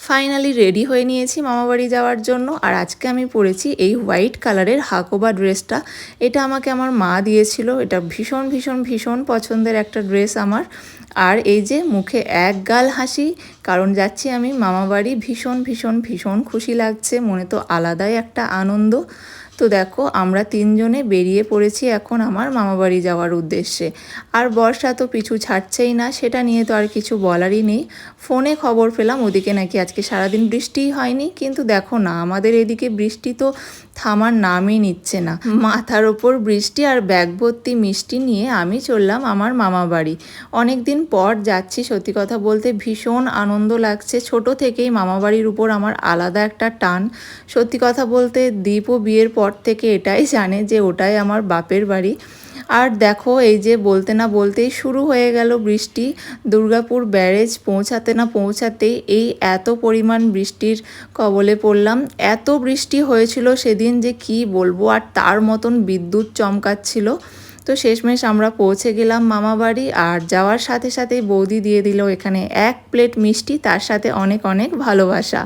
Finally ready হয়ে নিয়েছি মামাবাড়ি যাওয়ার জন্য। আর আজকে আমি পরেছি এই হোয়াইট কালারের হাকোবা ড্রেসটা এটা আমাকে আমার মা দিয়েছিল। এটা ভীষণ ভীষণ ভীষণ পছন্দের একটা ড্রেস আমার। আর এই যে মুখে এক গাল হাসি, কারণ যাচ্ছি আমি মামাবাড়ি, ভীষণ ভীষণ ভীষণ খুশি লাগছে। মনে তো আলাদাই একটা আনন্দ। তো দেখো আমরা তিনজনে বেরিয়ে পড়েছি এখন আমার মামাবাড়ি যাওয়ার উদ্দেশ্যে। আর বর্ষা তো পিছু ছাড়ছেই না সেটা নিয়ে তো আর কিছু বলারই নেই। ফোনে খবর পেলাম ওদিকে নাকি আজকে সারাদিন বৃষ্টিই হয়নি। কিন্তু দেখো না আমাদের এদিকে বৃষ্টি তো থামার নামই নিচ্ছে না। মাথার ওপর বৃষ্টি আর ব্যাগ ভর্তি মিষ্টি নিয়ে আমি চললাম আমার মামা বাড়ি অনেক দিন পর যাচ্ছি সত্যি কথা বলতে ভীষণ আনন্দ লাগছে। ছোট থেকেই মামা বাড়ির উপর আমার আলাদা একটা টান। সত্যি কথা বলতে দীপও বিয়ের পর থেকে এটাই জানে যে ওটাই আমার বাপের বাড়ি। আর দেখো, এই যে বলতে না বলতেই শুরু হয়ে গেল বৃষ্টি। দুর্গাপুর ব্যারেজ পৌঁছাতে না পৌঁছাতেই এই এত পরিমাণ বৃষ্টির কবলে পড়লাম। এত বৃষ্টি হয়েছিল সেদিন যে কি বলব, আর তার মতন বিদ্যুৎ চমকাচ্ছিল। তো শেষমেশ আমরা পৌঁছে গেলাম মামা বাড়ি, আর যাওয়ার সাথে সাথেই বৌদি দিয়ে দিল এখানে এক প্লেট মিষ্টি, তার সাথে অনেক অনেক ভালোবাসা।